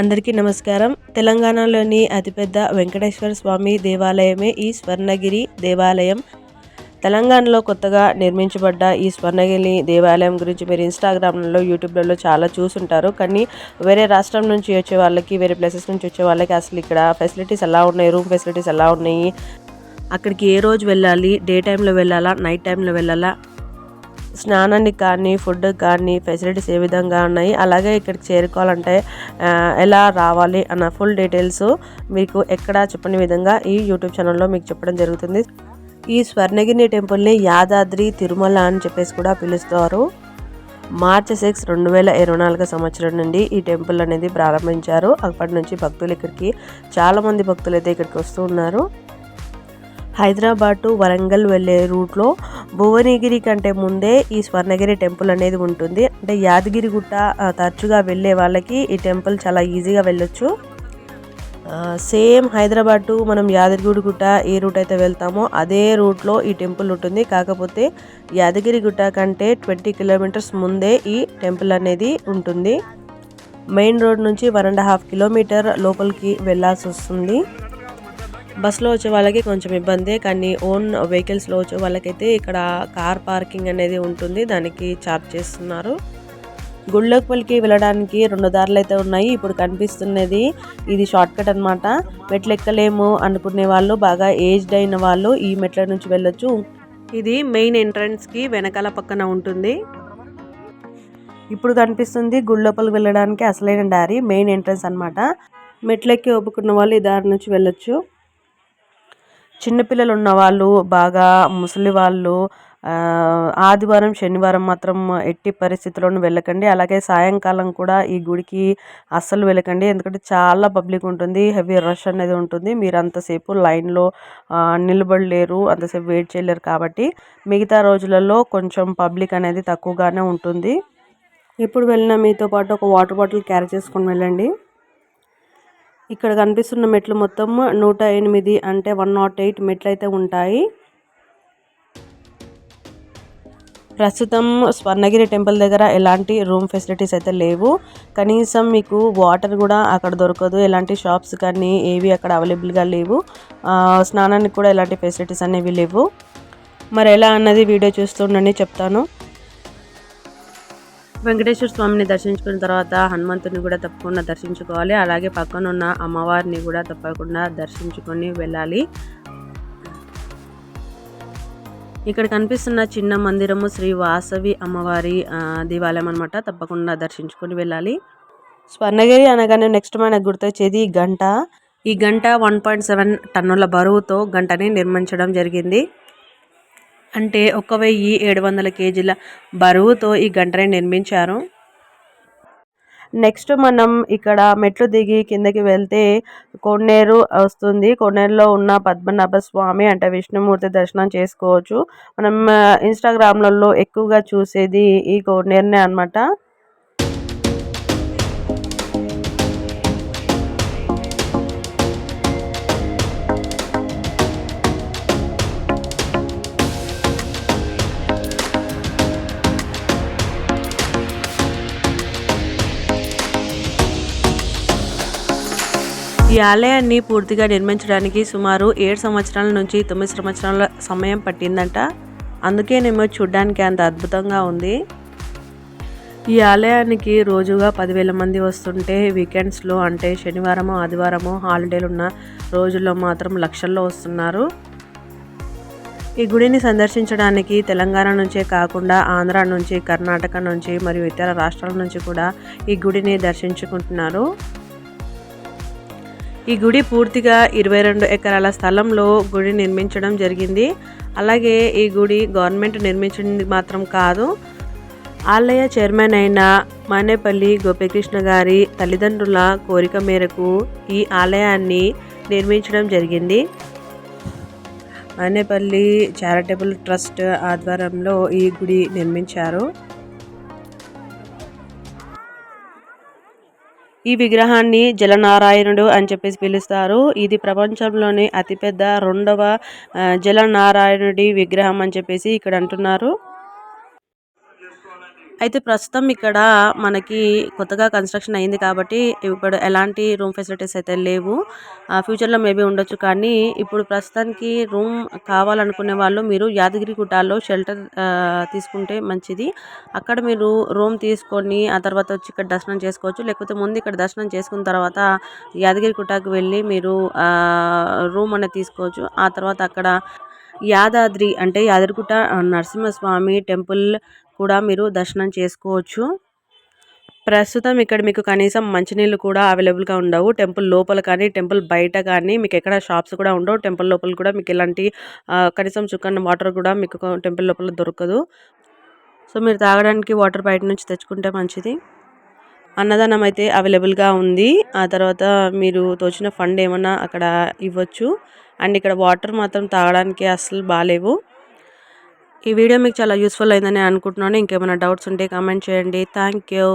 అందరికీ నమస్కారం. తెలంగాణలోని అతిపెద్ద వెంకటేశ్వర స్వామి దేవాలయమే ఈ స్వర్ణగిరి దేవాలయం. తెలంగాణలో కొత్తగా నిర్మించబడ్డ ఈ స్వర్ణగిరి దేవాలయం గురించి మీరు ఇన్స్టాగ్రామ్లో యూట్యూబ్లలో చాలా చూసుంటారు. కానీ వేరే రాష్ట్రం నుంచి వచ్చే వాళ్ళకి వేరే ప్లేసెస్ నుంచి వచ్చే వాళ్ళకి అసలు ఇక్కడ ఫెసిలిటీస్ ఎలా ఉన్నాయి? రూమ్ ఫెసిలిటీస్ ఎలా ఉన్నాయి? అక్కడికి ఏ రోజు వెళ్ళాలి? డే టైంలో వెళ్ళాలా? నైట్ టైంలో వెళ్ళాలా? స్నానానికి కానీ ఫుడ్ కానీ ఫెసిలిటీస్ ఏ విధంగా ఉన్నాయి అలాగే ఇక్కడికి చేరుకోవాలంటే ఎలా రావాలి అన్న ఫుల్ డీటెయిల్స్ మీకు ఎక్కడ చెప్పని విధంగా ఈ యూట్యూబ్ ఛానల్లో మీకు చెప్పడం జరుగుతుంది. ఈ స్వర్ణగిరి టెంపుల్ని యాదాద్రి తిరుమల అని చెప్పేసి కూడా పిలుస్తారు. మార్చి సిక్స్ రెండు వేల ఇరవై నాలుగు సంవత్సరం నుండి ఈ టెంపుల్ అనేది ప్రారంభించారు. అప్పటి నుంచి భక్తులు ఇక్కడికి చాలామంది భక్తులు అయితే ఇక్కడికి వస్తూ ఉన్నారు. హైదరాబాద్ టు వరంగల్ వెళ్ళే రూట్లో భువనగిరి కంటే ముందే ఈ స్వర్ణగిరి టెంపుల్ అనేది ఉంటుంది. అంటే యాదగిరి గుట్ట తరచుగా వెళ్ళే వాళ్ళకి ఈ టెంపుల్ చాలా ఈజీగా వెళ్ళొచ్చు. సేమ్ హైదరాబాద్ టు మనం యాదగిరి గుట్ట ఏ రూట్ అయితే వెళ్తామో అదే రూట్లో ఈ టెంపుల్ ఉంటుంది. కాకపోతే యాదగిరి గుట్ట కంటే ట్వంటీ కిలోమీటర్స్ ముందే ఈ టెంపుల్ అనేది ఉంటుంది. మెయిన్ రోడ్ నుంచి వన్ అండ్ హాఫ్ కిలోమీటర్ లోపలికి వెళ్ళాల్సి వస్తుంది. బస్సులో వచ్చే వాళ్ళకి కొంచెం ఇబ్బందే కానీ ఓన్ వెహికల్స్లో వచ్చే వాళ్ళకైతే ఇక్కడ కార్ పార్కింగ్ అనేది ఉంటుంది దానికి ఛార్జ్ చేస్తున్నారు. గుళ్ళోపలికి వెళ్ళడానికి రెండు దారులు అయితే ఉన్నాయి ఇప్పుడు కనిపిస్తున్నది ఇది షార్ట్ కట్ అనమాట మెట్లు ఎక్కలేము అనుకునే వాళ్ళు బాగా ఏజ్డ్ అయిన వాళ్ళు ఈ మెట్ల నుంచి వెళ్ళొచ్చు. ఇది మెయిన్ ఎంట్రన్స్కి వెనకాల పక్కన ఉంటుంది. ఇప్పుడు కనిపిస్తుంది గుళ్ళోపలికి వెళ్ళడానికి అసలైన దారి మెయిన్ ఎంట్రన్స్ అన్నమాట. మెట్లెక్కి ఒప్పుకున్న వాళ్ళు ఈ దారి నుంచి వెళ్ళొచ్చు. చిన్నపిల్లలు ఉన్నవాళ్ళు బాగా ముసలి వాళ్ళు ఆదివారం శనివారం మాత్రం ఎట్టి పరిస్థితుల్లోనూ వెళ్ళకండి. అలాగే సాయంకాలం కూడా ఈ గుడికి అస్సలు వెళ్ళకండి. ఎందుకంటే చాలా పబ్లిక్ ఉంటుంది హెవీ రష్ అనేది ఉంటుంది. మీరు అంతసేపు లైన్లో నిలబడలేరు అంతసేపు వెయిట్ చేయలేరు కాబట్టి మిగతా రోజులలో కొంచెం పబ్లిక్ అనేది తక్కువగానే ఉంటుంది. ఇప్పుడు వెళ్ళిన మీతో పాటు ఒక వాటర్ బాటిల్ క్యారీ చేసుకొని వెళ్ళండి. ఇక్కడ కనిపిస్తున్న మెట్లు మొత్తం నూట ఎనిమిది అంటే వన్ నాట్ ఎయిట్ మెట్లు అయితే ఉంటాయి. ప్రస్తుతం స్వర్ణగిరి టెంపుల్ దగ్గర ఎలాంటి రూమ్ ఫెసిలిటీస్ అయితే లేవు. కనీసం మీకు వాటర్ కూడా అక్కడ దొరకదు. ఎలాంటి షాప్స్ కానీ ఏవి అక్కడ అవైలబుల్గా లేవు. స్నానానికి కూడా ఎలాంటి ఫెసిలిటీస్ అనేవి లేవు. మరి ఎలా అన్నది వీడియో చూస్తుండని చెప్తాను. వెంకటేశ్వర స్వామిని దర్శించుకున్న తర్వాత హనుమంతుని కూడా తప్పకుండా దర్శించుకోవాలి. అలాగే పక్కన ఉన్న అమ్మవారిని కూడా తప్పకుండా దర్శించుకొని వెళ్ళాలి. ఇక్కడ కనిపిస్తున్న చిన్న మందిరము శ్రీ వాసవి అమ్మవారి దేవాలయం అనమాట తప్పకుండా దర్శించుకొని వెళ్ళాలి. స్వర్ణగిరి అనగానే నెక్స్ట్ మనకు గుర్తొచ్చేది గంట. ఈ గంట వన్ పాయింట్ సెవెన్ టన్నుల బరువుతో గంటని నిర్మించడం జరిగింది. అంటే ఒక వెయ్యి ఏడు వందల కేజీల బరువుతో ఈ గంటని నిర్మించారు. నెక్స్ట్ మనం ఇక్కడ మెట్లు దిగి కిందకి వెళ్తే కొన్నేరు వస్తుంది. కొన్నేరులో ఉన్న పద్మనాభ స్వామి అంటే విష్ణుమూర్తి దర్శనం చేసుకోవచ్చు. మనం ఇన్స్టాగ్రామ్లలో ఎక్కువగా చూసేది ఈ కొన్నేరునే అనమాట ఈ ఆలయాన్ని పూర్తిగా నిర్మించడానికి సుమారు ఏడు సంవత్సరాల నుంచి తొమ్మిది సంవత్సరాల సమయం పట్టిందంట. అందుకేనేమో చూడ్డానికి అంత అద్భుతంగా ఉంది. ఈ ఆలయానికి రోజుగా పదివేల మంది వస్తుంటే వీకెండ్స్లో అంటే శనివారము ఆదివారము హాలిడేలు ఉన్న రోజుల్లో మాత్రం లక్షల్లో వస్తున్నారు. ఈ గుడిని సందర్శించడానికి తెలంగాణ నుంచే కాకుండా ఆంధ్ర నుంచి కర్ణాటక నుంచి మరియు ఇతర రాష్ట్రాల నుంచి కూడా ఈ గుడిని దర్శించుకుంటున్నారు. ఈ గుడి పూర్తిగా ఇరవై రెండు ఎకరాల స్థలంలో గుడి నిర్మించడం జరిగింది. అలాగే ఈ గుడి గవర్నమెంట్ నిర్మించింది మాత్రం కాదు. ఆలయ చైర్మన్ అయిన మానేపల్లి గోపికృష్ణ గారి తల్లిదండ్రుల కోరిక మేరకు ఈ ఆలయాన్ని నిర్మించడం జరిగింది. మానేపల్లి చారిటబుల్ ట్రస్ట్ ఆధ్వర్యంలో ఈ గుడి నిర్మించారు. ఈ విగ్రహాన్ని జలనారాయణుడు అని చెప్పేసి పిలుస్తారు. ఇది ప్రపంచంలోని అతిపెద్ద రెండవ జలనారాయణుడి విగ్రహం అని చెప్పేసి ఇక్కడ అంటున్నారు. అయితే ప్రస్తుతం ఇక్కడ మనకి కొత్తగా కన్స్ట్రక్షన్ అయింది కాబట్టి ఇప్పుడు ఎలాంటి రూమ్ ఫెసిలిటీస్ అయితే లేవు. ఫ్యూచర్లో మేబీ ఉండొచ్చు కానీ ఇప్పుడు ప్రస్తుతానికి రూమ్ కావాలనుకునే వాళ్ళు మీరు యాదగిరి గుట్టాల్లో షెల్టర్ తీసుకుంటే మంచిది. అక్కడ మీరు రూమ్ తీసుకొని ఆ తర్వాత వచ్చి ఇక్కడ దర్శనం చేసుకోవచ్చు. లేకపోతే ముందు ఇక్కడ దర్శనం చేసుకున్న తర్వాత యాదగిరి గుట్టాకు వెళ్ళి మీరు రూమ్ అనేది తీసుకోవచ్చు. ఆ తర్వాత అక్కడ యాదాద్రి అంటే యాదగిరిగుట్ట నరసింహస్వామి టెంపుల్ కూడా మీరు దర్శనం చేసుకోవచ్చు. ప్రస్తుతం ఇక్కడ మీకు కనీసం మంచినీళ్ళు కూడా అవైలబుల్గా ఉండవు. టెంపుల్ లోపల కానీ టెంపుల్ బయట కానీ మీకు ఎక్కడ షాప్స్ కూడా ఉండవు. టెంపుల్ లోపల కూడా మీకు ఇలాంటి కనీసం చుక్కన్న వాటర్ కూడా మీకు టెంపుల్ లోపల దొరకదు. సో మీరు తాగడానికి వాటర్ బయట నుంచి తెచ్చుకుంటే మంచిది. అన్నదానం అయితే అవైలబుల్గా ఉంది. ఆ తర్వాత మీరు తోచిన ఫండ్ ఏమన్నా అక్కడ ఇవ్వచ్చు. అండ్ ఇక్కడ వాటర్ మాత్రం తాగడానికి అస్సలు బాగాలేవు ఈ వీడియో మీకు చాలా యూస్ఫుల్ అయిందని అనుకుంటున్నాను. ఇంకేమైనా డౌట్స్ ఉంటే కామెంట్ చేయండి. Thank you